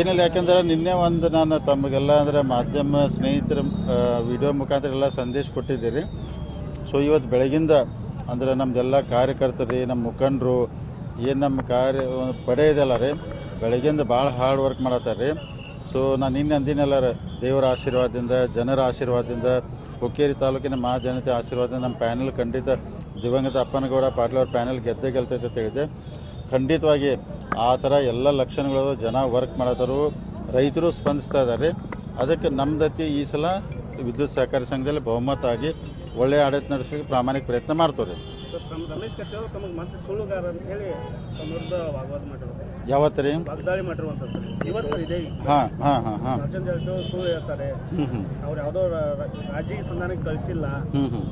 ಏನಿಲ್ಲ ಯಾಕಂದ್ರೆ ನಿನ್ನೆ ಒಂದು ನಾನು ತಮಗೆಲ್ಲ ಅಂದರೆ ಮಾಧ್ಯಮ ಸ್ನೇಹಿತರ ವಿಡಿಯೋ ಮುಖಾಂತರ ಎಲ್ಲ ಸಂದೇಶ ಕೊಟ್ಟಿದ್ದೀರಿ. ಸೊ ಇವತ್ತು ಬೆಳಗಿಂದ ಅಂದರೆ ನಮ್ಮದೆಲ್ಲ ಕಾರ್ಯಕರ್ತರು, ನಮ್ಮ ಮುಖಂಡರು, ಏನು ನಮ್ಮ ಕಾರ್ಯ, ಪಡೆ ಇದೆಲ್ಲ ರೀ, ಬೆಳಗಿಂದ ಭಾಳ ಹಾರ್ಡ್ ವರ್ಕ್ ಮಾಡತ್ತಾರೆ ರೀ. ಸೊ ನಾನು ನಿನ್ನೆ ಅಂದಿನಲ್ಲ ದೇವರ ಆಶೀರ್ವಾದದಿಂದ, ಜನರ ಆಶೀರ್ವಾದದಿಂದ, ಹುಕ್ಕೇರಿ ತಾಲೂಕಿನ ಮಹಾಜನತೆ ಆಶೀರ್ವಾದದಿಂದ ನಮ್ಮ ಪ್ಯಾನೆಲ್ ಖಂಡಿತ ದಿವಂಗತ ಅಪ್ಪನಗೌಡ ಪಾಟೀಲ್ ಅವ್ರ ಪ್ಯಾನೆಲ್ ಗೆದ್ದೆ ಗೆಲ್ತೈತೆ ಅಂತ ಹೇಳಿದೆ ಖಂಡಿತವಾಗಿ ಆ ಥರ ಎಲ್ಲ ಲಕ್ಷಣಗಳು ಜನ ವರ್ಕ್ ಮಾಡತ್ತಾರು ರೈತರು ಸ್ಪಂದಿಸ್ತಾ ಇದ್ದಾರೆ ಅದಕ್ಕೆ ನಮ್ದತಿ ಈ ಸಲ ವಿದ್ಯುತ್ ಸಹಕಾರಿ ಸಂಘದಲ್ಲಿ ಬಹುಮತ ಆಗಿ ಒಳ್ಳೆಯ ಆಡಳಿತ ನಡೆಸಲಿಕ್ಕೆ ಪ್ರಾಮಾಣಿಕ ಪ್ರಯತ್ನ ಮಾಡ್ತಾರೆ ಯಾವತ್ತು ರೀ? ಹಾಂ ಹಾಂ ಹಾಂ ಹಾಂ. ಹ್ಞೂ ಹ್ಞೂ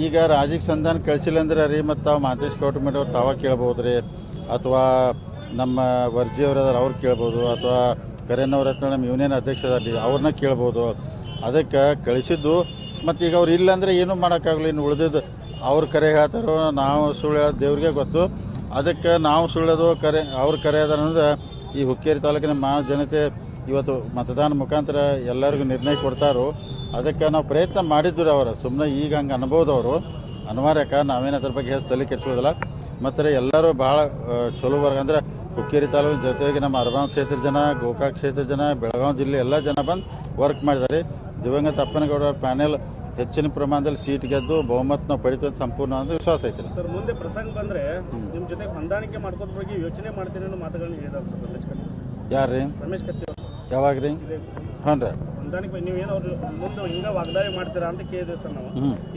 ಈಗ ರಾಜಕೀಯ ಸಂಧಾನ ಕಳಿಸಿಲ್ಲ ಅಂದ್ರೆ ರೀ ಮತ್ತು ತಾವು ಮಾತೇಶ್ ಗೌರ್ಮೆಂಟ್ ಅವ್ರು ತಾವ ಕೇಳ್ಬೋದು ರೀ ಅಥವಾ ನಮ್ಮ ವರ್ಜಿ ಅವ್ರು ಕೇಳ್ಬೋದು, ಅಥವಾ ಕರೆನವ್ರತ್ರ ನಮ್ಮ ಯೂನಿಯನ್ ಅಧ್ಯಕ್ಷ ಅವ್ರನ್ನ ಕೇಳ್ಬೋದು. ಅದಕ್ಕೆ ಕಳಿಸಿದ್ದು, ಮತ್ತು ಈಗ ಅವ್ರು ಇಲ್ಲಾಂದರೆ ಏನೂ ಮಾಡೋಕ್ಕಾಗಲಿ? ಇನ್ನು ಉಳಿದಿದ್ದು ಅವ್ರು ಕರೆ ಹೇಳ್ತಾರೋ, ನಾವು ಸುಳ್ಳು ಹೇಳೋದು ದೇವ್ರಿಗೆ ಗೊತ್ತು. ಅದಕ್ಕೆ ನಾವು ಸುಳ್ಳೋದು ಕರೆ, ಅವ್ರು ಕರೆ ಅನ್ನೋದು ಈ ಹುಕ್ಕೇರಿ ತಾಲೂಕಿನ ಮಾ, ಜನತೆ ಇವತ್ತು ಮತದಾನ ಮುಖಾಂತರ ಎಲ್ಲರಿಗೂ ನಿರ್ಣಯ ಕೊಡ್ತಾರೋ, ಅದಕ್ಕೆ ನಾವು ಪ್ರಯತ್ನ ಮಾಡಿದ್ದು ರೀ ಅವರು. ಸುಮ್ಮನೆ ಈಗ ಹಂಗೆ ಅನ್ಬೋದು ಅವರು. ಅನಿವಾರ್ಯಕ ನಾವೇನು ಅದ್ರ ಬಗ್ಗೆ ತಲೆ ಕೆಡಿಸೋದಿಲ್ಲ ಮತ್ತು ಎಲ್ಲರೂ ಭಾಳ ಚಲೋ ವರ್ಗ ಅಂದ್ರೆ ಹುಕ್ಕೇರಿ ತಾಲೂಕಿನ ಜೊತೆಗೆ ನಮ್ಮ ಅರಬಾಂ ಕ್ಷೇತ್ರ ಜನ ಗೋಕಾಕ್ ಕ್ಷೇತ್ರ ಜನ ಬೆಳಗಾವಿ ಜಿಲ್ಲೆ ಎಲ್ಲ ಜನ ಬಂದು ವರ್ಕ್ ಮಾಡಿದ್ದಾರೆ. ದಿವಂಗತ ಅಪ್ಪನಗೌಡ ಪ್ಯಾನೆಲ್ ಹೆಚ್ಚಿನ ಪ್ರಮಾಣದಲ್ಲಿ ಸೀಟ್ ಗೆದ್ದು ಬಹುಮತ ನಾವು ಪಡಿತೀವಿ ಸಂಪೂರ್ಣ ಅಂದ್ರೆ ವಿಶ್ವಾಸ ಐತಿ ಸರ್ ಮುಂದೆ ಪ್ರಸಂಗ ಬಂದ್ರೆ ನಿಮ್ಮ ಜೊತೆ ಹೊಂದಾಣಿಕೆ ಮಾಡ್ಕೋದ್ರ ಬಗ್ಗೆ ಯೋಚನೆ ಮಾಡ್ತೀನಿ ಅನ್ನೋ ಮಾತುಗಳನ್ನ ಹೇಳಿದಾರೆ ಸರ್ ಯಾರು ರೀ ರಮೇಶ್ ಕತ್ತಿ ಅವರು. ಯಾವಾಗ ರೀ ಹ್ಞೂ ರೀ ಹೊಂದಾಣಿಕೆ ಬಗ್ಗೆ ನೀವೇನು ಮುಂದೆ ಹಿಂಗ ವಾಗ್ದಾಳಿ ಮಾಡ್ತೀರಾ ಅಂತ ಕೇಳಿದ್ವಿ ಸರ್ ನಾವು.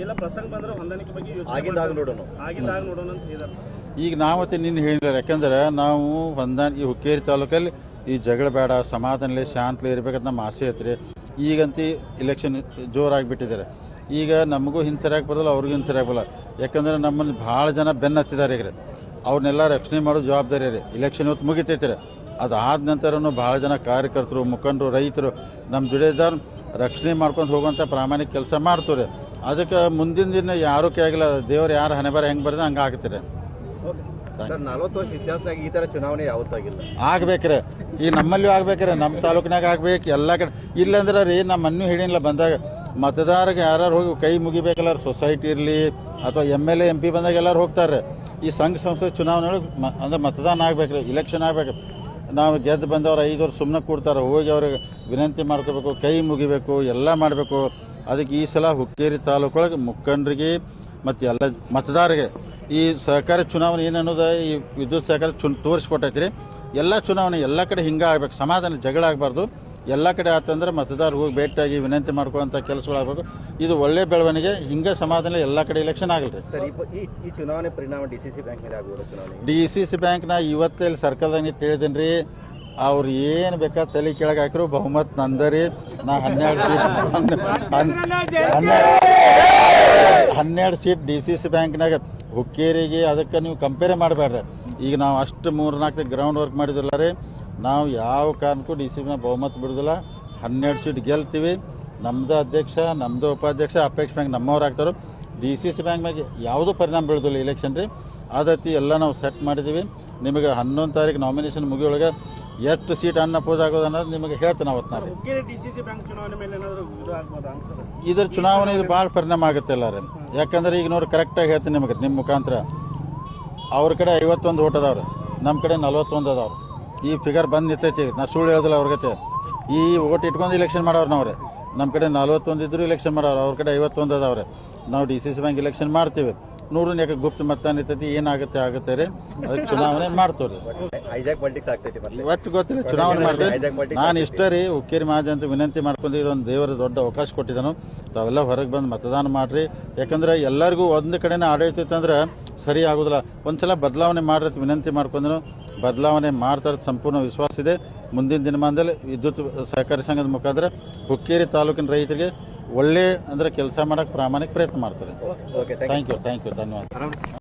ಇಲ್ಲ ಪ್ರಸಂಗ ಬಂದ್ರೆ ಹೊಂದಾಣಿಕೆ ಬಗ್ಗೆ ಯೋಚನೆ ಆಗಿಂದಾಗ ಮಾಡ್ತೀರಾ? ನೋಡೋಣ. ಆಗಿಂದಾಗ ನೋಡೋಣ ಅಂತ ಹೇಳಿದಾರೆ ಈಗ ನಾವತ್ತೆ ನಿನ್ನ ಹೇಳಿಲ್ಲ ಯಾಕಂದ್ರೆ ನಾವು ಹೊಂದಾಣಿಕೆ ಈ ಹುಕ್ಕೇರಿ ತಾಲೂಕಲ್ಲಿ ಈ ಜಗಳ ಬೇಡ ಸಮಾಧಾನಲೆ ಶಾಂತಲೆ ಇರ್ಬೇಕಂತ ನಮ್ಮ ಆಸೆ ಐತ್ರಿ. ಈಗಂತೂ ಇಲೆಕ್ಷನ್ ಜೋರಾಗಿಬಿಟ್ಟಿದ್ದಾರೆ. ಈಗ ನಮಗೂ ಹಿಂಸರಾಗಿ ಬರೋಲ್ಲ ಅವ್ರಿಗೂ ಹಿಂಸರಾಗಿ ಬರಲ್ಲ ಯಾಕಂದ್ರೆ ನಮ್ಮನ್ನು ಭಾಳ ಜನ ಬೆನ್ನತ್ತಿದ್ದಾರೆ ಈಗ ಅವ್ರನ್ನೆಲ್ಲ ರಕ್ಷಣೆ ಮಾಡೋ ಜವಾಬ್ದಾರಿ ರೀ. ಇಲೆಕ್ಷನ್ ಇವತ್ತು ಮುಗಿತೈತೆ ರೀ. ಅದಾದ ನಂತರನೂ ಭಾಳ ಜನ ಕಾರ್ಯಕರ್ತರು ಮುಖಂಡರು ರೈತರು ನಮ್ಮ ದುಡಿದಾರ ರಕ್ಷಣೆ ಮಾಡ್ಕೊಂಡು ಹೋಗುವಂಥ ಪ್ರಾಮಾಣಿಕ ಕೆಲಸ ಮಾಡ್ತಾರೆ ಅದಕ್ಕೆ ಮುಂದಿನ ದಿನ ಯಾರೂ ಆಗಿಲ್ಲ ದೇವ್ರು ಯಾರು ಹಣೆ ಬರ ಹೆಂಗೆ ಬರೆದ ಹಂಗೆ ಆಗ್ತಾರೆ ನಲವತ್ತು ವರ್ಷ ಇತಿಹಾಸದಾಗ ಈ ತರ ಚುನಾವಣೆ ಯಾವತ್ತಾಗಿಲ್ಲ? ಆಗ್ಬೇಕ್ರೆ. ಈ ನಮ್ಮಲ್ಲೂ ಆಗ್ಬೇಕ್ರೆ. ನಮ್ಮ ತಾಲೂಕಿನಾಗ ಆಗ್ಬೇಕು. ಎಲ್ಲ ಕಡೆ. ಇಲ್ಲಂದ್ರೆ ರೀ ನಮ್ಮ ಮಣ್ಣು ಹಿಡಿಯಲ್ಲ ಬಂದಾಗ ಮತದಾರಗೆ ಯಾರು ಹೋಗಿ ಕೈ ಮುಗಿಬೇಕಲ್ಲ ಸೊಸೈಟಿ ಇರಲಿ ಅಥವಾ M L A M P ಬಂದಾಗ ಎಲ್ಲರೂ ಹೋಗ್ತಾರೆ. ಈ ಸಂಘ ಸಂಸ್ಥೆ ಚುನಾವಣೆ ಒಳಗೆ ಅಂದ್ರೆ ಮತದಾನ ಆಗ್ಬೇಕ್ರಿ. ಇಲೆಕ್ಷನ್ ಆಗ್ಬೇಕು ನಾವು ಗೆದ್ದು ಬಂದವರು ಐದು ವರ್ಷ ಸುಮ್ಮನೆ ಕೊಡ್ತಾರೆ, ಹೋಗಿ ಅವ್ರಿಗೆ ವಿನಂತಿ ಮಾಡ್ಕೋಬೇಕು, ಕೈ ಮುಗಿಬೇಕು, ಎಲ್ಲ ಮಾಡಬೇಕು. ಅದಕ್ಕೆ ಈ ಸಲ ಹುಕ್ಕೇರಿ ತಾಲೂಕೊಳಗೆ ಮುಖಂಡರಿಗೆ ಮತ್ತು ಎಲ್ಲ ಮತದಾರರಿಗೆ ಈ ಸಹಕಾರಿ ಚುನಾವಣೆ ಏನು ಅನ್ನೋದು, ಈ ವಿದ್ಯುತ್ ಸಹಕಾರ ಚು ತೋರಿಸ್ಕೊಟ್ಟೈತಿ ರೀ ಎಲ್ಲ ಚುನಾವಣೆ ಎಲ್ಲ ಕಡೆ ಹಿಂಗೆ ಆಗ್ಬೇಕು, ಸಮಾಧಾನ ಜಗಳ ಆಗಬಾರ್ದು. ಎಲ್ಲ ಕಡೆ ಆತಂದ್ರೆ ಮತದಾರ ಹೋಗಿ ಭೇಟಿಯಾಗಿ ವಿನಂತಿ ಮಾಡ್ಕೊಳ್ಳೋಂಥ ಕೆಲಸಗಳಾಗಬೇಕು. ಇದು ಒಳ್ಳೆ ಬೆಳವಣಿಗೆ ಹಿಂಗೆ ಸಮಾಧಾನ ಎಲ್ಲ ಕಡೆ ಎಲೆಕ್ಷನ್ ಆಗಲ್ರಿ. ಸರ್ ಈ ಚುನಾವಣೆ ಪರಿಣಾಮ D C C bank D C C ಬ್ಯಾಂಕ್ನ ಇವತ್ತೇ ಇಲ್ಲಿ ಸರ್ಕಲ್ದಾಗ ನಿಂತು ಹೇಳಿದ್ದೀನಿ ರೀ. ಅವ್ರು ಏನು ಬೇಕಾ ತಲೆ ಕೆಳಗೆ ಹಾಕಿರು ಬಹುಮತ ನಂದರಿ ನಾ ಹನ್ನೆರಡು ಸೀಟ್ ಹನ್ನೆರಡು ಹನ್ನೆರಡು ಸೀಟ್ ಡಿ ಸಿ ಸಿ ಬ್ಯಾಂಕ್ನಾಗ ಹುಕ್ಕೇರಿಗೆ ಅದಕ್ಕೆ ನೀವು ಕಂಪೇರ್ ಮಾಡಬೇಡ್ರಿ. ಈಗ ನಾವು ಅಷ್ಟು ಮೂರು ನಾಲ್ಕು ಗ್ರೌಂಡ್ ವರ್ಕ್ ಮಾಡಿದ್ರಲ್ಲ ರೀ. ನಾವು ಯಾವ ಕಾರಣಕ್ಕೂ ಡಿ ಸಿ ಬಿನ ಬಹುಮತ ಬಿಡೋದಿಲ್ಲ. ಹನ್ನೆರಡು ಸೀಟ್ ಗೆಲ್ತೀವಿ. ನಮ್ಮದು ಅಧ್ಯಕ್ಷ ನಮ್ಮದು ಉಪಾಧ್ಯಕ್ಷ ಅಪೇಕ್ಷ ಬ್ಯಾಂಕ್ ನಮ್ಮವ್ರು ಆಗ್ತಾರೆ. ಡಿ ಸಿ ಸಿ ಬ್ಯಾಂಕ್ ಮ್ಯಾಗೆ ಯಾವುದೂ ಪರಿಣಾಮ ಬೀಳೋದಿಲ್ಲ ಇಲೆಕ್ಷನ್ ರೀ. ಆದತಿ ಎಲ್ಲ ನಾವು ಸೆಟ್ ಮಾಡಿದ್ದೀವಿ. ನಿಮಗೆ ಹನ್ನೊಂದು ತಾರೀಕು ನಾಮಿನೇಷನ್ ಮುಗಿಯೊಳಗೆ ಎಷ್ಟು ಸೀಟ್ ಅನ್ನ ಪೂಜೆ ಆಗೋದು ಅನ್ನೋದು ನಿಮಗೆ ಹೇಳ್ತೇನೆ ಅವತ್ತು ನಾನು ಅನ್ಸೋದು ಇದ್ರ ಚುನಾವಣೆ ಇದು ಭಾಳ ಪರಿಣಾಮ ಆಗುತ್ತೆ ರೀ ಯಾಕಂದ್ರೆ ಈಗ ನೋಡಿ ಕರೆಕ್ಟಾಗಿ ಹೇಳ್ತೀನಿ ನಿಮಗೆ ನಿಮ್ಮ ಮುಖಾಂತರ. ಅವ್ರ ಕಡೆ ಐವತ್ತೊಂದು ಓಟ್ ಅದಾವ್ರಿ. ನಮ್ಮ ಕಡೆ ನಲ್ವತ್ತೊಂದು ಅದಾವ್ರಿ. ಈ ಫಿಗರ್ ಬಂದು ನಿಂತೈತಿ ನಾ ಸುಳ್ಳು ಹೇಳೋದಿಲ್ಲ ಅವ್ರಿಗೆ ಈ ಓಟ್ ಇಟ್ಕೊಂಡು ಇಲೆಕ್ಷನ್ ಮಾಡೋರು ನಾವ್ರೆ. ನಮ್ಮ ಕಡೆ ನಲ್ವತ್ತೊಂದು ಇದ್ರು ಇಲೆಕ್ಷನ್ ಮಾಡೋರು ಅವ್ರ ಕಡೆ ಐವತ್ತೊಂದು ಅದಾವ್ರೆ. ನಾವು D C C bank election ಮಾಡ್ತೀವಿ. ನೂರನ್ ಯಾಕೆ ಗುಪ್ತ ಮತ ನಿಂತೈತಿ ಏನಾಗುತ್ತೆ ಆಗುತ್ತೆ ರೀ? ಅದಕ್ಕೆ ಚುನಾವಣೆ ಮಾಡ್ತೀವಿ ರೀ ಹೈಜಾಕ್ ಪಾಲಿಟಿಕ್ಸ್ ಆಗ್ತೈತಿ ಇವತ್ತು ಗೊತ್ತಿಲ್ಲ ಚುನಾವಣೆ ಮಾಡ್ತೀವಿ ನಾನು ಇಷ್ಟ ರೀ ಹುಕ್ಕೇರಿ ಅಂತ ವಿನಂತಿ ಮಾಡ್ಕೊಂಡು ಇದೊಂದು ದೇವರ ದೊಡ್ಡ ಅವಕಾಶ ಕೊಟ್ಟಿದ್ದಾನು ತಾವೆಲ್ಲ ಹೊರಗೆ ಬಂದು ಮತದಾನ ಮಾಡ್ರಿ. ಯಾಕಂದ್ರೆ ಎಲ್ಲರಿಗೂ ಒಂದು ಕಡೆನೇ ಆಡಳಿತ ಇತ್ತಂದ್ರೆ ಸರಿ ಆಗೋದಿಲ್ಲ. ಒಂದ್ಸಲ ಬದಲಾವಣೆ ಮಾಡ್ರಿ ವಿನಂತಿ ಮಾಡ್ಕೊಂಡ್ರು. ಬದಲಾವಣೆ ಮಾಡ್ತಾರೆ ಸಂಪೂರ್ಣ ವಿಶ್ವಾಸ ಇದೆ. ಮುಂದಿನ ದಿನಮಾನದಲ್ಲಿ ವಿದ್ಯುತ್ ಸಹಕಾರಿ ಸಂಘದ ಮುಖಾಂತರ ಹುಕ್ಕೇರಿ ತಾಲೂಕಿನ ರೈತರಿಗೆ ಒಳ್ಳೆ ಅಂದ್ರೆ ಕೆಲಸ ಮಾಡೋಕ್ಕೆ ಪ್ರಾಮಾಣಿಕ ಪ್ರಯತ್ನ ಮಾಡ್ತಾರೆ. Okay thank you thank you ಧನ್ಯವಾದ.